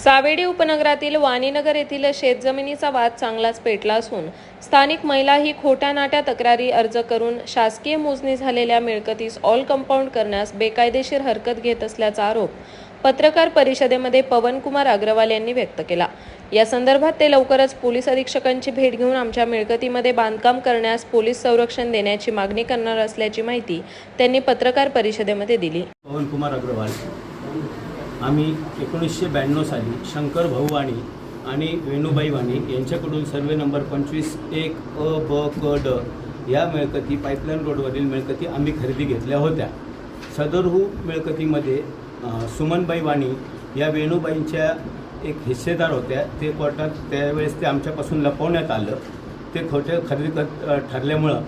सावेडी उपनगरातील वाणीनगर येथील शेतजमिनीचा वाद चांगलाच पेटला असून स्थानिक महिला ही खोट्या नाट्या तक्रारी अर्ज करून शासकीय मोजणी झालेल्या मिळकतीस ऑल कंपाऊंड करण्यास बेकायदेशीर हरकत घेत असल्याचा आरोप पत्रकार परिषदेमध्ये पवनकुमार अग्रवाल यांनी व्यक्त केला. या संदर्भात ते लवकरच पोलीस अधीक्षकांची भेट घेऊन आमच्या मिळकतीमध्ये बांधकाम करण्यास पोलीस संरक्षण देण्याची मागणी करणार असल्याची माहिती त्यांनी पत्रकार परिषदेमध्ये दिली. पवनकुमार अग्रवाल. आम्ही एकोणीसशे ब्याण्णव साली शंकर भाऊ वाणी आणि वेणूबाई वाणी यांच्याकडून सर्वे नंबर पंचवीस एक अ ब क ड या मिळकती पाईपलाईन रोडवरील मिळकती आम्ही खरेदी घेतल्या होत्या. सदरहू मिळकतीमध्ये सुमनबाई वाणी या वेणूबाईंच्या एक हिस्सेदार होत्या. ते कोर्टात त्यावेळेस ते आमच्यापासून लपवण्यात आलं. ते खोटे खरेदी कर ठरल्यामुळं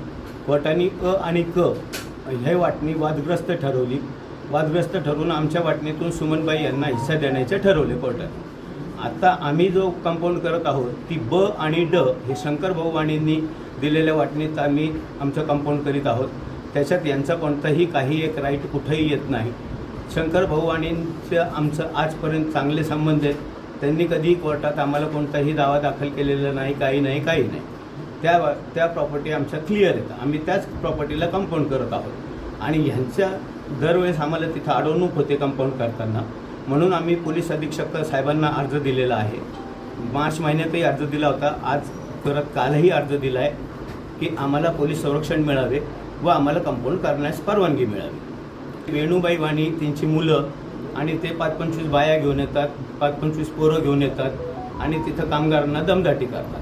कोर्टाने अ आणि क हे वाटणी वादग्रस्त ठरवली. वादग्रस्त ठरवून आमच्या वाटणीतून सुमनबाई यांना हिस्सा देण्याचे ठरवले कोर्टात. आता आम्ही जो कंपाऊंड करत आहोत ती ब आणि ड हे शंकर भाऊ वाणींनी दिलेल्या वाटणीत आम्ही आमचं कंपाऊंड करीत आहोत. त्याच्यात यांचा कोणताही काही एक राईट कुठंही येत नाही. शंकर भाऊ वाणींचं आमचं आजपर्यंत चांगले संबंध आहेत. त्यांनी कधी कोर्टात आम्हाला कोणताही दावा दाखल केलेला नाही काही नाही काही नाही. त्या त्या प्रॉपर्टी आमच्या क्लिअर आहेत. आम्ही त्याच प्रॉपर्टीला कंपाऊंड करत आहोत. आणि ह्यांच्या दरवेळेस आम्हाला तिथं अडवणूक होते कंपाऊंड करताना. म्हणून आम्ही पोलीस अधीक्षक साहेबांना अर्ज दिलेला आहे. मार्च महिन्यातही अर्ज दिला होता. आज परत कालही अर्ज दिला आहे की आम्हाला पोलीस संरक्षण मिळावे व आम्हाला कंपाऊंड करण्यास परवानगी मिळावी. वेणूबाई वाणी त्यांची मुलं आणि ते पाच पंचवीस बाया घेऊन येतात पाच पंचवीस पोरं घेऊन येतात आणि तिथं कामगारांना दमदाटी करतात.